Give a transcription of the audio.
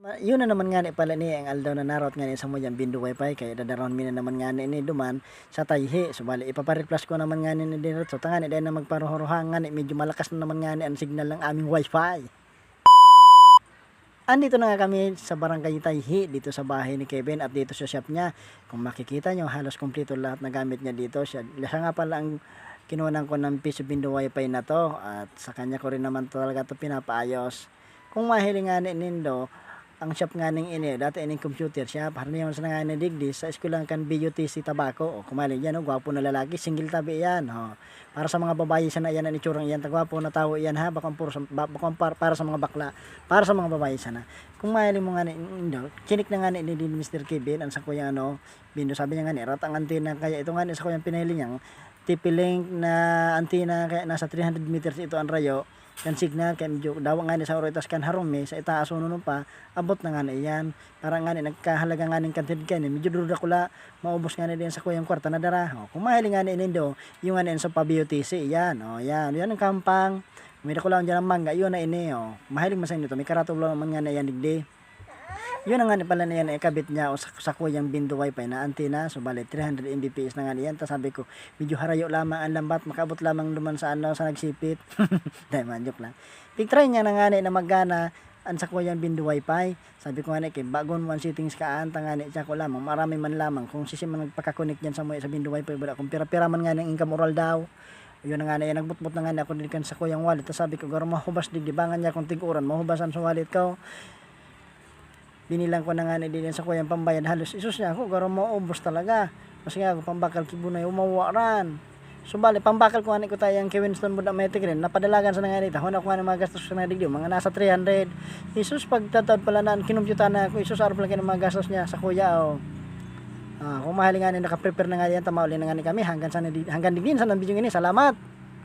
Yun na naman nga ni pala ni ang aldaw na narot nga ni sa mo yan bindu wifi kay dadaron mi na naman nga ni duman sa tayhi so bali ipapareplas ko naman nga ni dinot so tanga ni dahil na magparuhuruhan nga ni medyo malakas na naman nga ni ang signal ng aming wifi Andito na nga kami sa barangay Tayhi dito sa bahay ni Kevin at dito sa shop niya. Kung makikita nyo halos kumpleto lahat na gamit niya dito. Siya, siya nga pala ang kinunan ko ng piso bindo wifi na to at sa kanya ko rin naman talaga to pinapaayos. Kung mahiling nga ni Nindo, ang shop nga ning ini, dati ining computer shop, harni naman sa nga ni Digdi, sa eskwelahan kan BUTC Tabaco, o kumali yan, o, gwapo na lalaki, single tabi yan, o. Para sa mga babae sana yan, ang itsurang yan, tagwapo na tao yan ha, bakang puro sa, ba- bakang par- para sa mga bakla, para sa mga babae sana. Kung mahiling mo nga ni Nindo, chinik na nga ni, ni, Mr. Kevin, ang sa kuya ano, Bindo, sabi niya nga ni, rat ang antina, kaya ito nga ni sa kuyang pinahili niyang, TP-Link na antina, kaya nasa 300 meters ito ang rayo, kan signal kay medyo dawa nga ni sa oritas kan harumi sa itaas uno pa abot na nga ni iyan. Para nga ni nagkahalaga nga ning kantid kay medyo duda kula maubos nga ni din sa kuyang kwarta na dara. O kung mahiling nga ni inindo yung nga ni sa pa BUTC yan o yan yan ang kampang. May ko lang dyan ang mangga yun na ini o mahiling masang nito may karatulo naman nga na yan digdi yun ang nga pala na yan ikabit niya o sa, kuyang bindu wifi na antenna so bali 300 Mbps na nga niyan. Tapos sabi ko medyo harayo lamang ang lambat makabot lamang duman sa ano sa nagsipit? Dahil man joke lang. Pictry niya na nga na magana ang sa kuyang bindu wifi. Sabi ko nga ni kay bagon mo settings ka anta nga ni ko lamang marami man lamang. Kung sisi man nagpakakonek diyan sa mo sa bindu wifi wala kung pira-pira man nga ng income oral daw. Yun na nga na yan, nagbutbut na nga na ako dilikan sa kuyang wallet. Tapos sabi ko, garo mahubas digdibangan niya kung tiguran, mahubasan sa wallet ko binilang ko na nga ni din sa kuyang pambayad. Halos isus niya ako garo mo ubos talaga. Kasi nga ako pambakal kibunay umawaran so bali pambakal ko nga ni ko tayong kay Winston Buda Metic rin napadalagan sa nanganita. Huna ko nga mga gastos sa mga digyo mga nasa 300 isus pagtatawad pala na kinumpyuta na ako. Isus arap lang ng mga gastos niya sa kuya o Ah, kung mahali nga ni nakaprepare na nga yan, tamauli na nga ni kami. Hanggang sa hanggang digin sa video ini. Salamat.